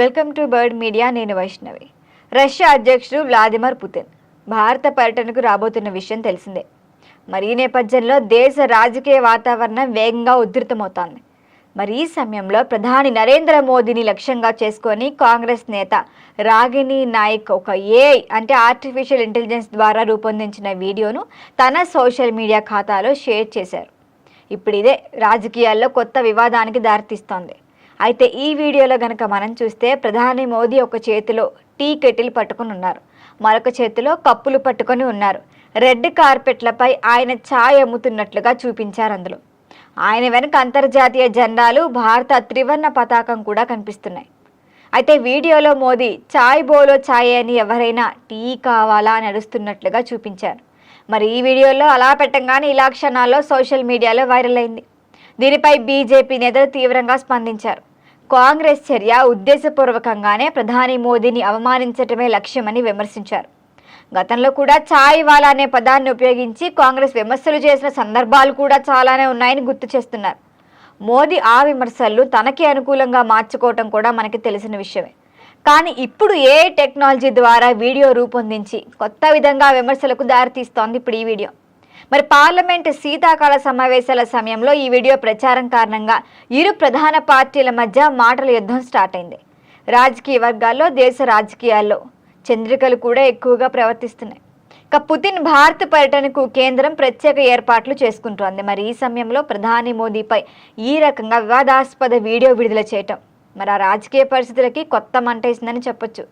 Welcome to bird media నేను Vaishnavi. Russia అధ్యక్షుడు Vladimir Putin భారత పర్యటనకు రాబోతున్న విషయం తెలిసిందే. మరి ఈ నేపథ్యంలో దేశ రాజకీయ వాతావరణం వేగంగా ఉధృతమవుతోంది. మరి ఈ సమయంలో ప్రధాని నరేంద్ర మోదీని లక్ష్యంగా చేసుకొని కాంగ్రెస్ నేత రాగిణి నాయక్ ఒక ఏఐ అంటే ఆర్టిఫిషియల్ ఇంటెలిజెన్స్ ద్వారా రూపొందించిన వీడియోను తన సోషల్ మీడియా ఖాతాలో షేర్ చేశారు. ఇప్పుడు ఇదే రాజకీయాల్లో కొత్త వివాదానికి దారితీస్తోంది. అయితే ఈ వీడియోలో గనక మనం చూస్తే ప్రధాని మోదీ ఒక చేతిలో టీ కెటిల్ పట్టుకుని ఉన్నారు. మరొక చేతిలో కప్పులు పట్టుకొని ఉన్నారు. రెడ్ కార్పెట్లపై ఆయన ఛాయ్ అమ్ముతున్నట్లుగా చూపించారు అందులో. ఆయన వెనుక అంతర్జాతీయ జెండాలు భారత త్రివర్ణ పతాకం కూడా కనిపిస్తున్నాయి. అయితే వీడియోలో మోదీ చాయ్ బోలో చాయ్ అని ఎవరైనా టీ కావాలా అని అడుస్తున్నట్లుగా చూపించారు. మరి ఈ వీడియోలో అలా పెట్టంగానే ఇలా క్షణాల్లో సోషల్ మీడియాలో వైరల్ అయింది. దీనిపై బీజేపీ నేతలు తీవ్రంగా స్పందించారు. కాంగ్రెస్ చర్య ఉద్దేశపూర్వకంగానే ప్రధాని మోదీని అవమానించటమే లక్ష్యమని విమర్శించారు. గతంలో కూడా చాయ్ వాలా అనే పదాన్ని ఉపయోగించి కాంగ్రెస్ విమర్శలు చేసిన సందర్భాలు కూడా చాలానే ఉన్నాయని గుర్తు చేస్తున్నారు. మోదీ ఆ విమర్శలు తనకి అనుకూలంగా మార్చుకోవటం కూడా మనకి తెలిసిన విషయమే. కానీ ఇప్పుడు ఏ టెక్నాలజీ ద్వారా వీడియో రూపొందించి కొత్త విధంగా విమర్శలకు దారితీస్తోంది ఇప్పుడు ఈ వీడియో? మరి పార్లమెంట్ శీతాకాల సమావేశాల సమయంలో ఈ వీడియో ప్రచారం కారణంగా ఇరు ప్రధాన పార్టీల మధ్య మాటల యుద్ధం స్టార్ట్ అయింది. రాజకీయ వర్గాల్లో దేశ రాజకీయాల్లో చంద్రికలు కూడా ఎక్కువగా ప్రవర్తిస్తున్నాయి. ఇక పుతిన్ భారత్ పర్యటనకు కేంద్రం ప్రత్యేక ఏర్పాట్లు చేసుకుంటోంది. మరి ఈ సమయంలో ప్రధాని మోదీపై ఈ రకంగా వివాదాస్పద వీడియో విడుదల చేయటం. మరి ఆ రాజకీయ పరిస్థితులకి కొత్త మంటేసిందని చెప్పొచ్చు.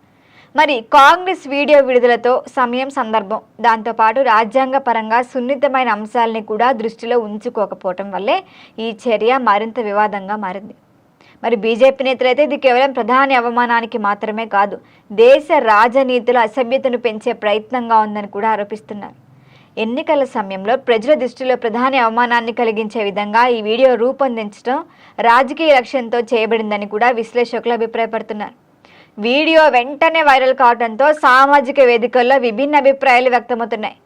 మరి కాంగ్రెస్ వీడియో విడుదలతో సమయం సందర్భం. దాంతోపాటు రాజ్యాంగ పరంగా సున్నితమైన అంశాలని కూడా దృష్టిలో ఉంచుకోకపోవటం వల్లే ఈ చర్య మరింత వివాదంగా మారింది. మరి బీజేపీ నేతలైతే ఇది కేవలం ప్రధాని అవమానానికి మాత్రమే కాదు దేశ రాజనీతిలో అసభ్యతను పెంచే ప్రయత్నంగా ఉందని కూడా ఆరోపిస్తున్నారు. ఎన్నికల సమయంలో ప్రజల దృష్టిలో ప్రధాని అవమానాన్ని కలిగించే విధంగా ఈ వీడియో రూపొందించడం రాజకీయ లక్ష్యంతో చేయబడిందని కూడా విశ్లేషకులు అభిప్రాయపడుతున్నారు. వీడియో వెంటనే వైరల్ కావడంతో సామాజిక వేదికల్లో విభిన్న అభిప్రాయాలు వ్యక్తమవుతున్నాయి.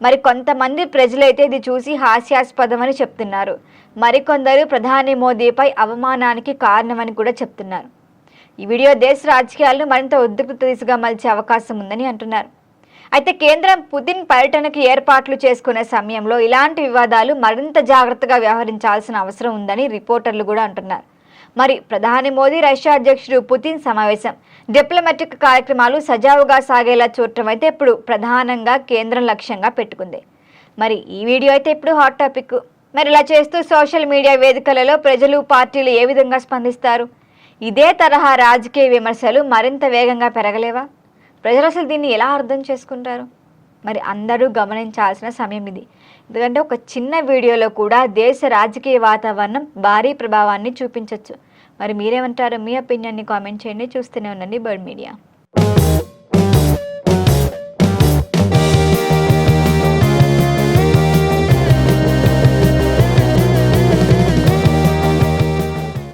మరి కొంతమంది ప్రజలైతే ఇది చూసి హాస్యాస్పదమని చెప్తున్నారు. మరికొందరు ప్రధాని మోదీపై అవమానానికి కారణమని కూడా చెప్తున్నారు. ఈ వీడియో దేశ రాజకీయాలను మరింత ఉద్రిక్త దిశగా మలిచే అవకాశం ఉందని అంటున్నారు. అయితే కేంద్రం పుతిన్ పర్యటనకు ఏర్పాట్లు చేసుకునే సమయంలో ఇలాంటి వివాదాలు మరింత జాగ్రత్తగా వ్యవహరించాల్సిన అవసరం ఉందని రిపోర్టర్లు కూడా అంటున్నారు. మరి ప్రధాని మోదీ రష్యా అధ్యక్షుడు పుతిన్ సమావేశం. డిప్లొమాటిక్ కార్యక్రమాలు సజావుగా సాగేలా చూడటం అయితే ఇప్పుడు ప్రధానంగా కేంద్రం లక్ష్యంగా పెట్టుకుంది. మరి ఈ వీడియో అయితే ఇప్పుడు హాట్ టాపిక్. మరి ఇలా చేస్తూ సోషల్ మీడియా వేదికలలో ప్రజలు పార్టీలు ఏ విధంగా స్పందిస్తారు? ఇదే తరహా రాజకీయ విమర్శలు మరింత వేగంగా పెరగలేవా? ప్రజలు అసలు దీన్ని ఎలా అర్థం చేసుకుంటారు? మరి అందరూ గమనించాల్సిన సమయం ఇది. ఎందుకంటే ఒక చిన్న వీడియోలో కూడా దేశ రాజకీయ వాతావరణం భారీ ప్రభావాన్ని చూపించవచ్చు మరి మీరేమంటారు మీ ఒపీనియన్ని కామెంట్ చేయండి. చూస్తూనే ఉండండి బర్డ్ మీడియా.